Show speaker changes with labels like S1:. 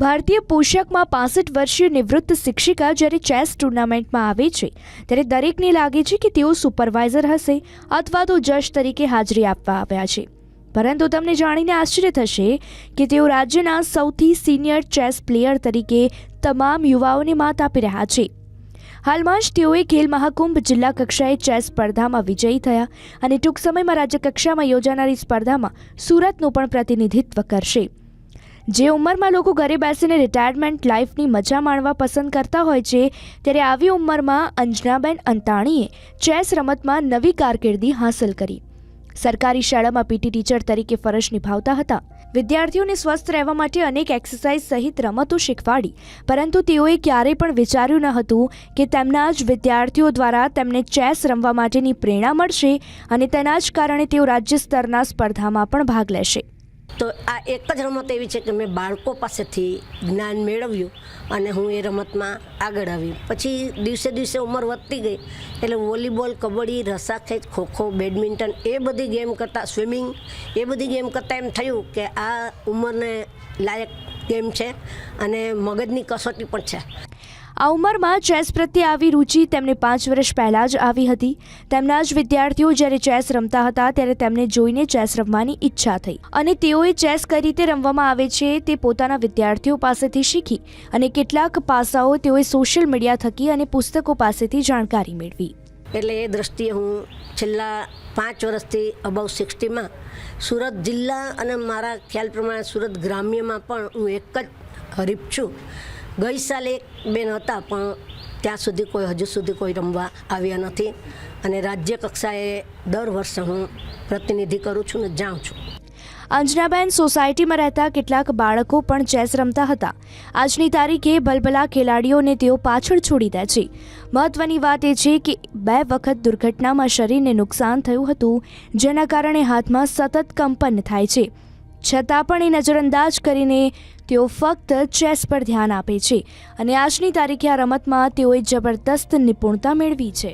S1: ભારતીય પોશાકમાં પાસઠ વર્ષીય નિવૃત્ત શિક્ષિકા જ્યારે ચેસ ટુર્નામેન્ટમાં આવે છે, ત્યારે દરેકને લાગે છે કે તેઓ સુપરવાઇઝર હશે અથવા તો જજ તરીકે હાજરી આપવા આવ્યા છે. પરંતુ તમને જાણીને આશ્ચર્ય થશે કે તેઓ રાજ્યના સૌથી સિનિયર ચેસ પ્લેયર તરીકે તમામ યુવાઓને માત આપી રહ્યા છે. હાલમાં જ તેઓએ ખેલ મહાકુંભ જિલ્લા કક્ષાએ ચેસ સ્પર્ધામાં વિજયી થયા અને ટૂંક સમયમાં રાજ્ય કક્ષામાં યોજાનારી સ્પર્ધામાં સુરતનું પણ પ્રતિનિધિત્વ કરશે. જે ઉંમરમાં લોકો ઘરે બેસીને રિટાયરમેન્ટ લાઈફની મજા માણવા પસંદ કરતા હોય છે, ત્યારે આવી ઉંમરમાં અંજનાબેન અંતાણીએ ચેસ રમતમાં નવી કારકિર્દી હાંસલ કરી. સરકારી શાળામાં પીટી ટીચર તરીકે ફરજ નિભાવતા હતા. વિદ્યાર્થીઓને સ્વસ્થ રહેવા માટે અનેક એક્સરસાઇઝ સહિત રમતો શીખવાડી, પરંતુ તેઓએ ક્યારેય પણ વિચાર્યું ન હતું કે તેમના જ વિદ્યાર્થીઓ દ્વારા તેમને ચેસ રમવા માટેની પ્રેરણા મળશે અને તેના જ કારણે તેઓ રાજ્ય સ્તરના સ્પર્ધામાં પણ ભાગ લેશે.
S2: તો આ એક જ રમત એવી છે કે મેં બાળકો પાસેથી જ્ઞાન મેળવ્યું અને હું એ રમતમાં આગળ આવી. પછી દિવસે દિવસે ઉંમર વધતી ગઈ એટલે વોલીબોલ, કબડ્ડી રસાખેંચ ખોખો, બેડમિન્ટન એ બધી ગેમ કરતાં, સ્વિમિંગ એ બધી ગેમ કરતાં એમ થયું કે આ ઉંમરને લાયક ગેમ છે અને મગજની કસોટી પણ છે.
S1: આ ઉંમરમાં ચેસ પ્રત્યે આવી રુચિ તેમને પાંચ વર્ષ પહેલાં જ આવી હતી. તેમના જ વિદ્યાર્થીઓ જ્યારે ચેસ રમતા હતા ત્યારે તેમને જોઈને ચેસ રમવાની ઈચ્છા થઈ. અને તેઓએ ચેસ કઈ રીતે રમવામાં આવે છે તે પોતાના વિદ્યાર્થીઓ પાસેથી શીખી અને કેટલાક પાસાઓ તેઓએ સોશિયલ મીડિયા થકી અને પુસ્તકો પાસેથી જાણકારી મેળવી.
S2: એટલે એ દ્રષ્ટિએ હું છેલ્લા પાંચ વર્ષથી અબાઉ સિક્સટીમાં સુરત જિલ્લા અને મારા ખ્યાલ પ્રમાણે સુરત ગ્રામ્યમાં પણ હું એક જ હરીફ છું. ગઈ સાલે એક બેન હતા, પણ ત્યાં સુધી કોઈ, હજુ સુધી કોઈ રમવા આવ્યા નથી. અને રાજ્ય કક્ષાએ દર વર્ષે હું પ્રતિનિધિ કરું છું ને જાઉં છું.
S1: અંજનાબેન સોસાયટીમાં રહેતા કેટલાક બાળકો પણ ચેસ રમતા હતા. આજની તારીખે ભલભલા ખેલાડીઓને તેઓ પાછળ છોડી દે છે. મહત્વની વાત એ છે કે બે વખત દુર્ઘટનામાં શરીરને નુકસાન થયું હતું, જેના કારણે હાથમાં સતત કંપન થાય છે. છતાં પણ એ નજરઅંદાજ કરીને તેઓ ફક્ત ચેસ પર ધ્યાન આપે છે અને આજની તારીખે આ રમતમાં તેઓએ જબરદસ્ત નિપુણતા મેળવી છે.